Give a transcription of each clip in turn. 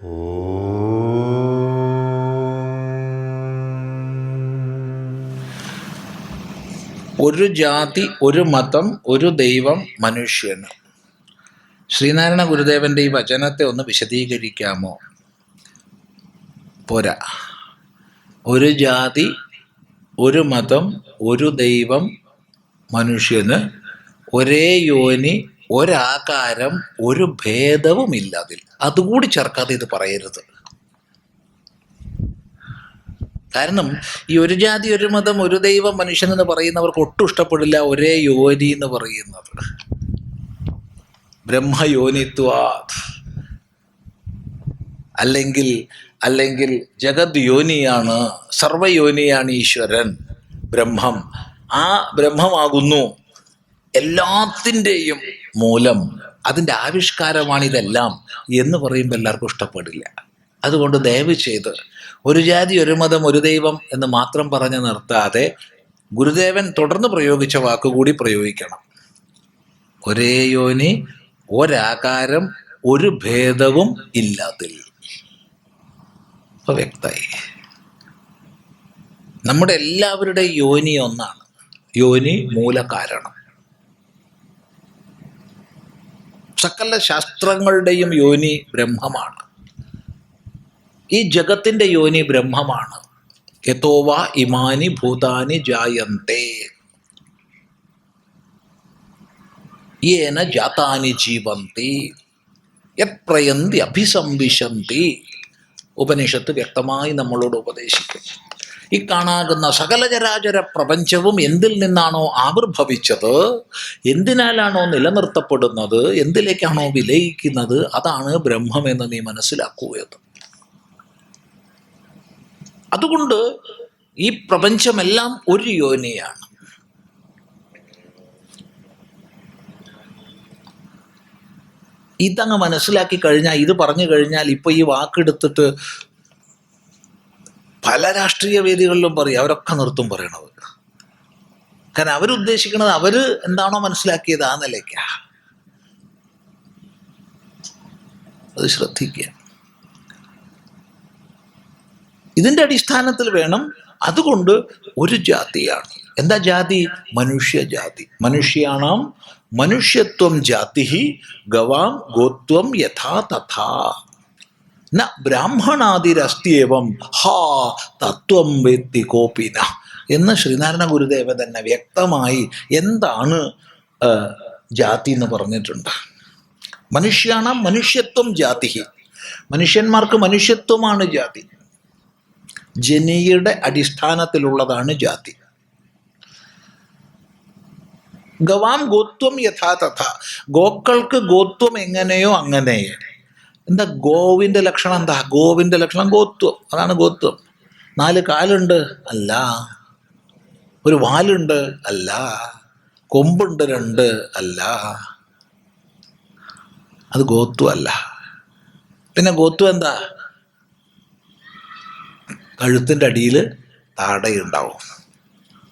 ഒരു ജാതി ഒരു മതം ഒരു ദൈവം മനുഷ്യന്. ശ്രീനാരായണ ഗുരുദേവന്റെ ഈ വചനത്തെ ഒന്ന് വിശദീകരിക്കാമോ? പോരാ. ഒരു ജാതി ഒരു മതം ഒരു ദൈവം മനുഷ്യന് ഒരേ യോനി ഒരാകാരം ഒരു ഭേദവുമില്ല അതിൽ. അതുകൂടി ചേർക്കാതെ ഇത് പറയരുത്. കാരണം ഈ ഒരു ജാതി ഒരു മതം ഒരു ദൈവം മനുഷ്യൻ എന്ന് പറയുന്നവർക്ക് ഒട്ടും ഇഷ്ടപ്പെടില്ല ഒരേ യോനി എന്ന് പറയുന്നത്. ബ്രഹ്മയോനിത്വാത് അല്ലെങ്കിൽ അല്ലെങ്കിൽ ജഗത് യോനിയാണ് സർവയോനിയാണ് ഈശ്വരൻ ബ്രഹ്മം. ആ ബ്രഹ്മമാകുന്നു. എല്ലാത്തിന്റെയും മൂലം അതിന്റെ ആവിഷ്കാരമാണ് ഇതെല്ലാം എന്ന് പറയുമ്പോൾ എല്ലാവർക്കും ഇഷ്ടപ്പെടില്ല. അതുകൊണ്ട് ദയവ് ചെയ്ത് ഒരു ജാതി ഒരു മതം ഒരു ദൈവം എന്ന് മാത്രം പറഞ്ഞ് നിർത്താതെ ഗുരുദേവൻ തുടർന്ന് പ്രയോഗിച്ച വാക്കുകൂടി പ്രയോഗിക്കണം. ഒരേ യോനി ഒരാകാരം ഒരു ഭേദവും ഇല്ലാതിൽ. വ്യക്തമായി. നമ്മുടെ എല്ലാവരുടെ യോനി ഒന്നാണ്. യോനി മൂലകാരണം. സകല ശാസ്ത്രങ്ങളുടെയും യോനി ബ്രഹ്മമാണ്. ഈ ജഗത്തിന്റെ യോനി ബ്രഹ്മമാണ്. യഥോവ ഇമാനി ഭൂതാനി ജായന്തേ. യേന ജാതാനി ജീവന്തി. യത്രയന്തി അഭിസംവിശന്തി. ഉപനിഷത്ത് വ്യക്തമായി നമ്മളോട് ഉപദേശിക്കും ഈ കാണാകുന്ന സകലചരാചര പ്രപഞ്ചവും എന്തിൽ നിന്നാണോ ആവിർഭവിച്ചത്? എന്തിനാലാണോ നിലനിർത്തപ്പെടുന്നത്? എന്തിലേക്കാണോ വിലയിക്കുന്നത്? അതാണ് ബ്രഹ്മമെന്ന് നീ മനസ്സിലാക്കുകയത്. അതുകൊണ്ട് ഈ പ്രപഞ്ചമെല്ലാം ഒരു യോനിയാണ്. ഇതങ്ങ് മനസ്സിലാക്കി കഴിഞ്ഞാൽ ഇത് പറഞ്ഞു കഴിഞ്ഞാൽ ഇപ്പൊ ഈ വാക്കെടുത്തിട്ട് പല രാഷ്ട്രീയ വേദികളിലും പറയും അവരൊക്കെ നിർത്തും പറയണത്. കാരണം അവരുദ്ദേശിക്കുന്നത് അവർ എന്താണോ മനസ്സിലാക്കിയത് ആ നിലയ്ക്കാ. അത് ശ്രദ്ധിക്കുക. ഇതിന്റെ അടിസ്ഥാനത്തിൽ വേണം അതുകൊണ്ട് ഒരു ജാതിയാണ്. എന്താ ജാതി? മനുഷ്യജാതി മനുഷ്യാണാം മനുഷ്യത്വം ജാതി ഗവാം ഗോത്വം യഥാ തഥാ. ന ബ്രാഹ്മണാതിരസ്തിയേവം ഹാ തത്വം വെത്തി കോപിന. എന്ന് ശ്രീനാരായണ ഗുരുദേവൻ തന്നെ വ്യക്തമായി എന്താണ് ജാതി എന്ന് പറഞ്ഞിട്ടുണ്ട്. മനുഷ്യാണ് മനുഷ്യത്വം ജാതി. മനുഷ്യന്മാർക്ക് മനുഷ്യത്വമാണ് ജാതി. ജനിയുടെ അടിസ്ഥാനത്തിലുള്ളതാണ് ജാതി. ഗവാം ഗോത്വം യഥാതഥ ഗോക്കൾക്ക് ഗോത്വം എങ്ങനെയോ അങ്ങനെയേ. എന്താ ഗോവിന്റെ ലക്ഷണം എന്താ? ഗോവിന്റെ ലക്ഷണം ഗോത്വം. അതാണ് ഗോത്വം. നാല് കാലുണ്ട്? അല്ല. ഒരു വാലുണ്ട്? അല്ല. കൊമ്പുണ്ട്? രണ്ട്? അല്ല. അത് ഗോത്വം അല്ല. പിന്നെ ഗോത്വം എന്താ? കഴുത്തിന്റെ അടിയിൽ താടയുണ്ടാവും.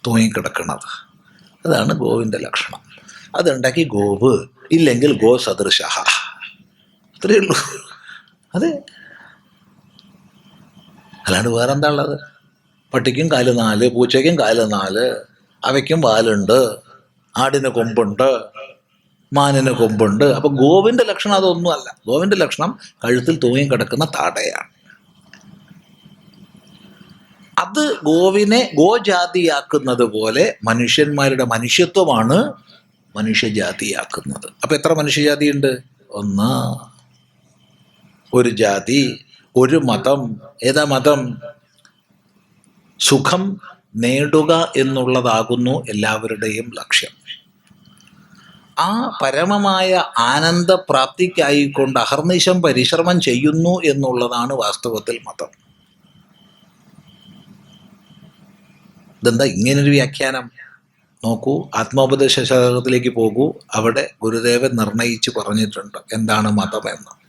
തൂങ്ങിക്കിടക്കുന്നത് അതാണ് ഗോവിന്റെ ലക്ഷണം. അതുണ്ടാക്കി ഗോവ് ഇല്ലെങ്കിൽ ഗോ സദൃശ അത്രയേ ഉള്ളൂ. അതെ. അല്ലാണ്ട് വേറെന്താ ഉള്ളത്? പട്ടിക്കും കാൽ നാല് പൂച്ചയ്ക്കും കാൽ നാല് അവയ്ക്കും വാലുണ്ട് ആടിന് കൊമ്പുണ്ട് മാനിന് കൊമ്പുണ്ട്. അപ്പൊ ഗോവിന്റെ ലക്ഷണം അതൊന്നുമല്ല ഗോവിന്റെ ലക്ഷണം കഴുത്തിൽ തൂങ്ങി കിടക്കുന്ന താടയാണ്. അത് ഗോവിനെ ഗോജാതിയാക്കുന്നത് പോലെ മനുഷ്യന്മാരുടെ മനുഷ്യത്വമാണ് മനുഷ്യജാതിയാക്കുന്നത്. അപ്പൊ എത്ര മനുഷ്യജാതിയുണ്ട്? ഒന്ന് ഒരു ജാതി ഒരു മതം ഏതാ മതം? സുഖം നേടുക എന്നുള്ളതാകുന്നു എല്ലാവരുടെയും ലക്ഷ്യം. ആ പരമമായ ആനന്ദപ്രാപ്തിക്കായിക്കൊണ്ട് അഹർനിശം പരിശ്രമം ചെയ്യുന്നു എന്നുള്ളതാണ് വാസ്തവത്തിൽ മതം. ഇതെന്താ ഇങ്ങനൊരു വ്യാഖ്യാനം? നോക്കൂ ആത്മോപദേശ ശതകത്തിലേക്ക് പോകൂ. അവിടെ ഗുരുദേവൻ നിർണയിച്ച് പറഞ്ഞിട്ടുണ്ട് എന്താണ് മതമെന്ന്.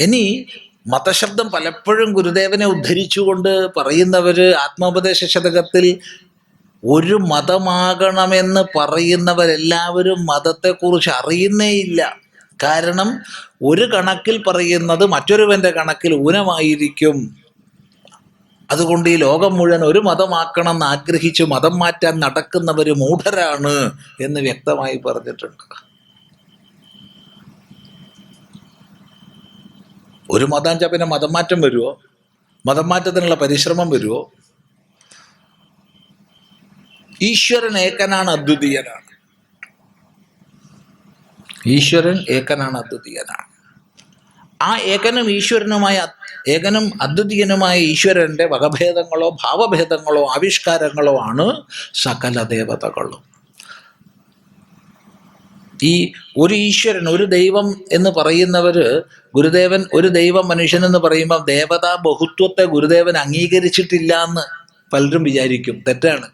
ഇനി മതശബ്ദം പലപ്പോഴും ഗുരുദേവനെ ഉദ്ധരിച്ചുകൊണ്ട് പറയുന്നവര് ആത്മോപദേശ ശതകത്തിൽ ഒരു മതമാകണമെന്ന് പറയുന്നവരെല്ലാവരും മതത്തെക്കുറിച്ച് അറിയുന്നേയില്ല. കാരണം ഒരു കണക്കിൽ പറയുന്നത് മറ്റൊരുവന്റെ കണക്കിൽ ഊനമായിരിക്കും. അതുകൊണ്ട് ഈ ലോകം മുഴുവൻ ഒരു മതമാക്കണം എന്ന് ആഗ്രഹിച്ച് മതം മാറ്റാൻ നടക്കുന്നവർ മൂഢരാണ് എന്ന് വ്യക്തമായി പറഞ്ഞിട്ടുണ്ട്. ഒരു മതം പിന്നെ മതം മാറ്റം വരുമോ മതം മാറ്റത്തിനുള്ള പരിശ്രമം വരുമോ ഈശ്വരൻ ഏക്കനാണ് അദ്വിതീയനാണ്. ഈശ്വരൻ ഏക്കനാണ് അദ്വിതീയനാണ്. ആ ഏകനും ഈശ്വരനുമായ ഏകനും അദ്വിതീയനുമായ ഈശ്വരന്റെ വകഭേദങ്ങളോ ഭാവഭേദങ്ങളോ ആവിഷ്കാരങ്ങളോ ആണ് സകല ദേവതകളും. ഈ ഒരു ഈശ്വരൻ ഒരു ദൈവം എന്ന് പറയുന്നവര് ഗുരുദേവൻ ഒരു ദൈവം മനുഷ്യൻ എന്ന് പറയുമ്പോൾ ദേവതാ ബഹുത്വത്തെ ഗുരുദേവൻ അംഗീകരിച്ചിട്ടില്ല എന്ന് പലരും വിചാരിക്കും. തെറ്റാണ്.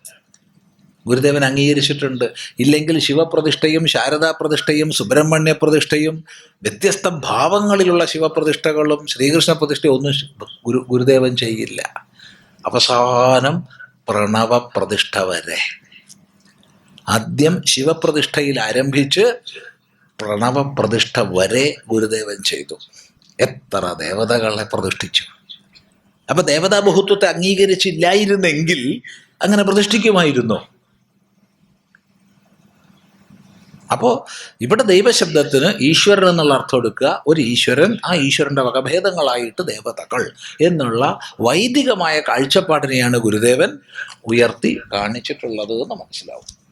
ഗുരുദേവൻ അംഗീകരിച്ചിട്ടുണ്ട്. ഇല്ലെങ്കിൽ ശിവപ്രതിഷ്ഠയും ശാരദാ പ്രതിഷ്ഠയും സുബ്രഹ്മണ്യ പ്രതിഷ്ഠയും വ്യത്യസ്ത ഭാവങ്ങളിലുള്ള ശിവപ്രതിഷ്ഠകളും ശ്രീകൃഷ്ണ പ്രതിഷ്ഠയും ഒന്നും ഗുരു ഗുരുദേവൻ ചെയ്യില്ല. അവസാനം പ്രണവപ്രതിഷ്ഠ വരെ. ആദ്യം ശിവപ്രതിഷ്ഠയിൽ ആരംഭിച്ച് പ്രണവപ്രതിഷ്ഠ വരെ ഗുരുദേവൻ ചെയ്തു. എത്ര ദേവതകളെ പ്രതിഷ്ഠിച്ചു. അപ്പൊ ദേവതാ ബഹുത്വത്തെ അംഗീകരിച്ചില്ലായിരുന്നെങ്കിൽ അങ്ങനെ പ്രതിഷ്ഠിക്കുമായിരുന്നു. അപ്പോൾ ഇവിടെ ദൈവശബ്ദത്തിന് ഈശ്വരൻ എന്നുള്ള അർത്ഥം എടുക്കുക. ഒരു ഈശ്വരൻ ആ ഈശ്വരന്റെ വകഭേദങ്ങളായിട്ട് ദേവതകൾ എന്നുള്ള വൈദികമായ കാഴ്ചപ്പാടിനെയാണ് ഗുരുദേവൻ ഉയർത്തി കാണിച്ചിട്ടുള്ളത് എന്ന് മനസ്സിലാവും.